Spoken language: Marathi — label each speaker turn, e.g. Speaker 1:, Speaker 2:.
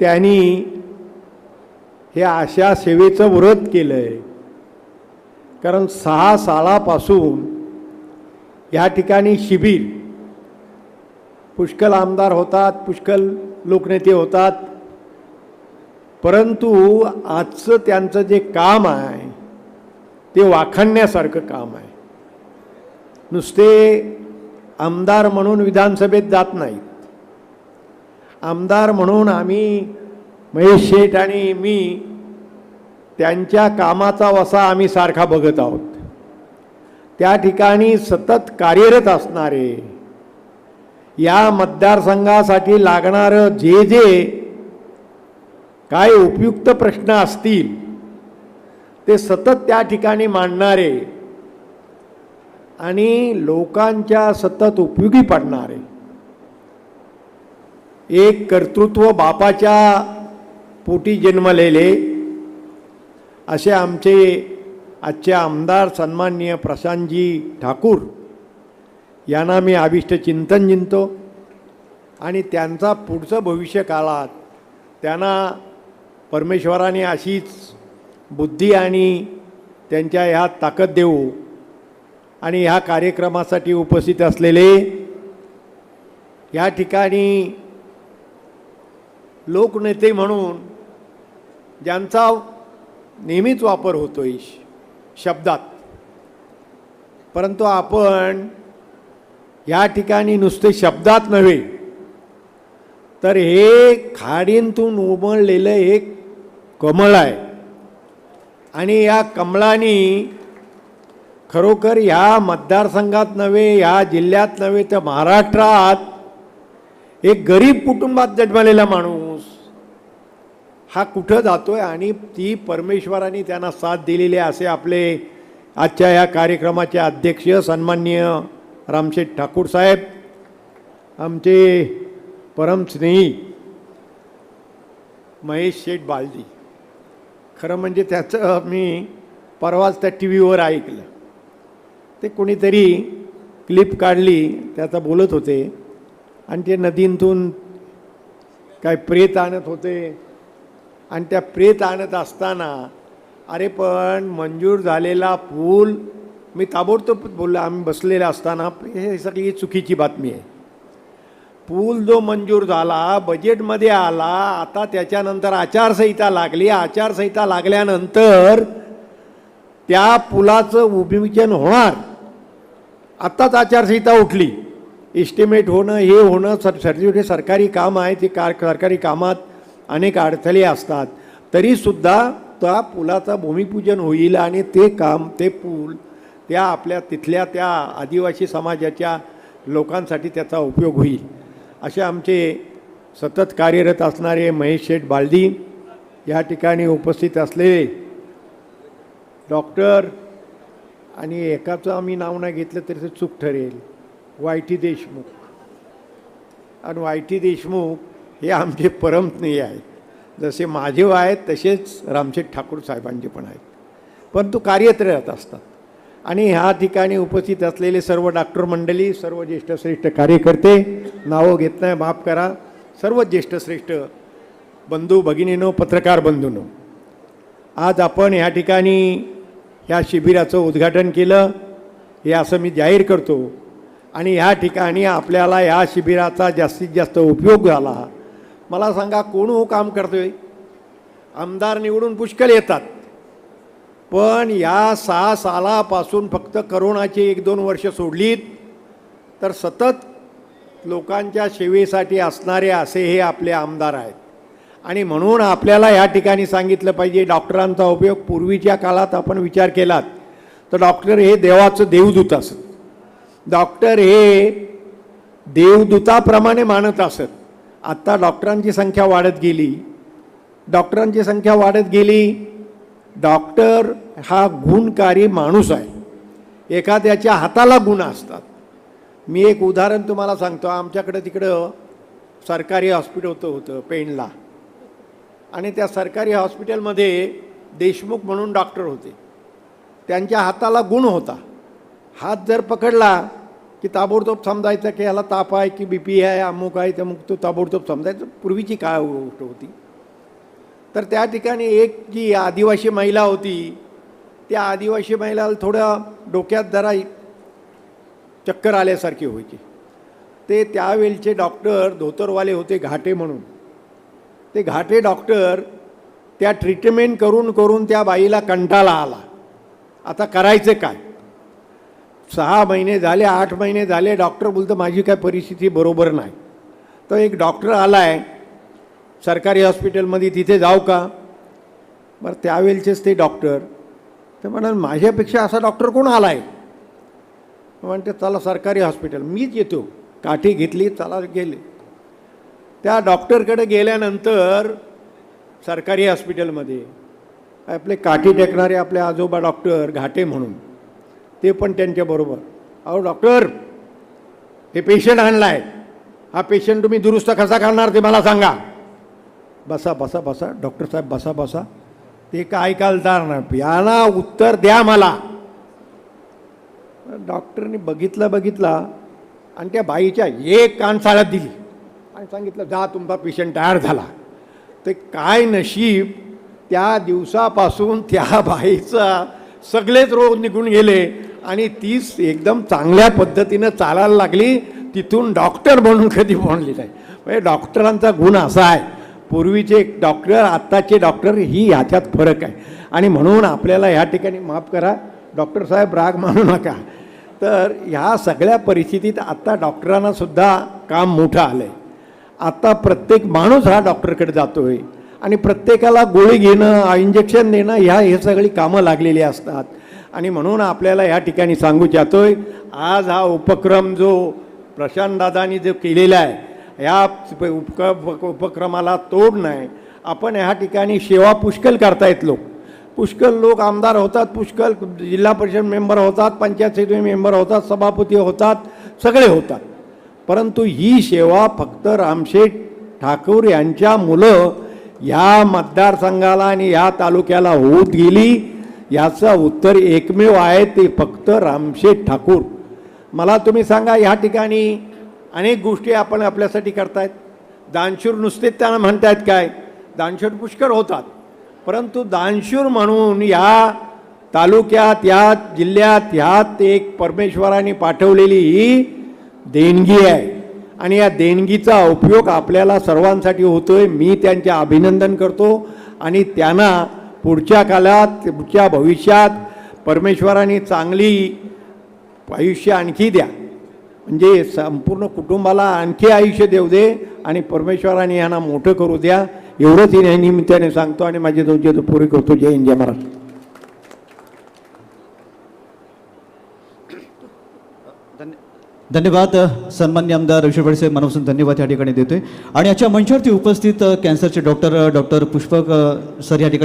Speaker 1: त्यांनी हे अशा सेवेचं व्रत केलं आहे कारण सहा सालापासून या ठिकाणी शिबिर. पुष्कळ आमदार होतात पुष्कळ लोकनेते होतात. परंतु आजचं त्यांचं जे काम आहे ते वाखाणण्यासारखं काम आहे. नुसते आमदार म्हणून विधानसभेत जात नाहीत. आमदार म्हणून आम्ही महेश शेठ आणि मी त्यांच्या कामाचा वसा आम्ही सारखा बघत आहोत. त्या ठिकाणी सतत कार्यरत असणारे या मतदारसंघासाठी लागणारं जे जे काय उपयुक्त प्रश्न असतील ते सतत त्या ठिकाणी मांडणारे आणि लोकांच्या सतत उपयोगी पडणारे. एक कर्तृत्व बापाच्या पोटी जन्मलेले असे आमचे आजचे आमदार सन्माननीय प्रशांतजी ठाकूर यांना मी आविष्ट चिंतन जिंतो आणि त्यांचा पुढचं भविष्य काळात त्यांना परमेश्वराने अशीच बुद्धी आणि त्यांच्या ह्या ताकद देऊ आणि ह्या कार्यक्रमासाठी उपस्थित असलेले या ठिकाणी लोकनेते म्हणून ज्यांचा नेहमीच वापर होतोय शब्दात. परंतु आपण या ठिकाणी नुसते शब्दात नव्हे तर हे खाडींतून उमळलेलं एक कमळ आहे. आणि या कमळाने खरोखर ह्या मतदारसंघात नव्हे ह्या जिल्ह्यात नव्हे तर महाराष्ट्रात एक गरीब कुटुंबात जन्मलेला माणूस हा कुठं जातोय आणि ती परमेश्वराने त्यांना साथ दिलेली असे आपले आजच्या या कार्यक्रमाचे अध्यक्ष सन्मान्य रामशेठ ठाकूर साहेब आमचे परमस्नेही महेश शेठ बालजी. खरं म्हणजे त्याचं मी परवाच त्या टी व्हीवर ऐकलं. ते कोणीतरी क्लिप काढली त्याचा बोलत होते. आणि ते नदींतून काय प्रेत आणत होते. आणि त्या प्रेत आणत असताना अरे पण मंजूर झालेला पूल मी ताबडतोब बोललो आम्ही बसलेले असताना हे सगळी चुकीची बातमी आहे. पूल जो मंजूर झाला बजेटमध्ये आला आता त्याच्यानंतर आचारसंहिता लागली. आचारसंहिता लागल्यानंतर त्या पुलाचं उभिमुचन होणार. आत्ताच आचारसंहिता उठली. इस्टिमेट होणं हे होणं सर सर्टिफिकेट सरकारी काम आहे ते कार सरकारी कामात अनेक अडथळे असतात. तरीसुद्धा त्या पुलाचं भूमिपूजन होईल आणि ते काम ते पूल त्या आपल्या तिथल्या त्या आदिवासी समाजाच्या लोकांसाठी त्याचा उपयोग होईल. असे आमचे सतत कार्यरत असणारे महेश शेठ बालदी या ठिकाणी उपस्थित असलेले डॉक्टर आणि एकाचं आम्ही नाव नाही घेतलं तरी ते चूक ठरेल. Y T Deshmukh. आणि वाय टी देशमुख हे आमचे परमस्नेही आहेत. जसे माझे आहेत तसेच रामशेठ ठाकूर साहेबांचे पण आहेत. परंतु कार्यरत असतात. आणि ह्या ठिकाणी उपस्थित असलेले सर्व डॉक्टर मंडळी सर्व ज्येष्ठ श्रेष्ठ कार्यकर्ते नावं घेत नाही माफ करा. सर्व ज्येष्ठ श्रेष्ठ बंधू भगिनीनो पत्रकार बंधूनो आज आपण ह्या ठिकाणी ह्या शिबिराचं उद्घाटन केलं. हे असं मी जाहीर करतो. आणि ह्या ठिकाणी आपल्याला ह्या शिबिराचा जास्तीत जास्त उपयोग झाला. मला सांगा कोण हो काम करतो आहे आमदार निवडून पुष्कळ येतात. पण या सहा सालापासून फक्त करोनाची एक दोन वर्ष सोडलीत तर सतत लोकांच्या सेवेसाठी असणारे असे हे आपले आमदार आहेत. आणि म्हणून आपल्याला या ठिकाणी सांगितलं पाहिजे डॉक्टरांचा उपयोग पूर्वीच्या काळात आपण विचार केलात तर डॉक्टर हे देवाचं देवदूत असत. डॉक्टर हे देवदूताप्रमाणे मानत असत. आत्ता डॉक्टरांची संख्या वाढत गेली. डॉक्टरांची संख्या वाढत गेली. डॉक्टर हा गुणकारी माणूस आहे. एखाद्याच्या हाताला गुण असतात. मी एक उदाहरण तुम्हाला सांगतो. आमच्याकडं तिकडं सरकारी हॉस्पिटल होतं होतं पेणला. आणि त्या सरकारी हॉस्पिटलमध्ये देशमुख म्हणून डॉक्टर होते. त्यांच्या हाताला गुण होता. हात जर पकडला की ताबडतोब समजायचं की ह्याला ताप आहे की बी पी आहे अमुक आहे तमुक तो ताबडतोब समजायचं. पूर्वीची काय गोष्ट होती? तर त्या ठिकाणी एक जी आदिवासी महिला होती त्या आदिवासी महिलाला थोडं डोक्यात जरा चक्कर आल्यासारखी व्हायची. ते त्यावेळचे डॉक्टर धोतरवाले होते घाटे म्हणून. ते घाटे डॉक्टर त्या ट्रीटमेंट करून करून त्या बाईला कंटाळा आला. आता करायचं काय? सहा महिने झाले आठ महिने झाले डॉक्टर बोलतं माझी काय परिस्थिती बरोबर नाही. तर एक डॉक्टर आला आहे सरकारी हॉस्पिटलमध्ये तिथे जाऊ का? बरं त्यावेळेचेच ते डॉक्टर. तर म्हणाल माझ्यापेक्षा असा डॉक्टर कोण आला आहे म्हणते चला सरकारी हॉस्पिटल. मीच येतो काठी घेतली चला गेले. त्या डॉक्टरकडे गेल्यानंतर सरकारी हॉस्पिटलमध्ये आपले काठी टेकणारे आपले आजोबा डॉक्टर घाटे म्हणून ते पण त्यांच्याबरोबर अहो डॉक्टर हे पेशंट आणला आहे हा पेशंट तुम्ही दुरुस्त कसा करणार ते मला सांगा. बसा बसा बसा. डॉक्टर साहेब बसा बसा. ते काय ऐकायला नाही. याला उत्तर द्या मला. डॉक्टरनी बघितलं बघितला आणि त्या बाईच्या एक कान चाळत दिली. आणि सांगितलं जा तुमचा पेशंट तयार झाला. ते काय नशीब त्या दिवसापासून त्या बाईचा सगळेच रोग निघून गेले. आणि तीच एकदम चांगल्या पद्धतीनं चालायला लागली तिथून डॉक्टर म्हणून कधी म्हणली नाही. म्हणजे डॉक्टरांचा गुण असा आहे पूर्वीचे डॉक्टर आत्ताचे डॉक्टर ही ह्याच्यात फरक आहे. आणि म्हणून आपल्याला ह्या ठिकाणी माफ करा डॉक्टर साहेब राग मानू नका. तर ह्या सगळ्या परिस्थितीत आत्ता डॉक्टरांनासुद्धा काम मोठं आलं आहे आत्ता प्रत्येक माणूस हा डॉक्टरकडे जातो आहे आणि प्रत्येकाला गोळी घेणं इंजेक्शन देणं ह्या हे सगळी कामं लागलेली असतात. आणि म्हणून आपल्याला ह्या ठिकाणी सांगू जातोय आज हा उपक्रम जो प्रशांत दादानी जो केलेला आहे ह्या उपक उपक्रमाला तोड नाही. आपण ह्या ठिकाणी सेवा पुष्कळ करतायत लोक. पुष्कळ लोक आमदार होतात पुष्कळ जिल्हा परिषद मेंबर होतात पंचायत समिती मेंबर होतात सभापती होतात सगळे होतात. परंतु ही सेवा फक्त रामशेठ ठाकूर यांच्या मुलं ह्या मतदारसंघाला आणि ह्या तालुक्याला होत गेली. याचं उत्तर एकमेव आहे ते फक्त रामशेठ ठाकूर. मला तुम्ही सांगा ह्या ठिकाणी अनेक गोष्टी आपण आपल्यासाठी करतायत. दानशूर नुसतेच त्यांना म्हणतायत काय? दानशूर पुष्कळ होतात. परंतु दानशूर म्हणून या तालुक्यात या जिल्ह्यात ह्यात एक परमेश्वराने पाठवलेली ही देणगी आहे. आणि या देणगीचा उपयोग आपल्याला सर्वांसाठी होतोय. मी त्यांचे अभिनंदन करतो. आणि त्यांना पुढच्या काळात पुढच्या भविष्यात परमेश्वराने चांगली आयुष्य आणखी द्या. म्हणजे संपूर्ण कुटुंबाला आणखी आयुष्य देऊ दे आणि परमेश्वराने यांना मोठं करू द्या. एवढंच या निमित्ताने सांगतो आणि माझे दोन जे पुरे करतो. जय हिंद जय महाराष्ट्र.
Speaker 2: धन्यवाद सन्मान्य आमदार ऋषभ साहेब. मनापासून धन्यवाद या ठिकाणी देतोय. आणि याच्या मंचावरती उपस्थित कॅन्सरचे डॉक्टर डॉक्टर पुष्पक सर या ठिकाणी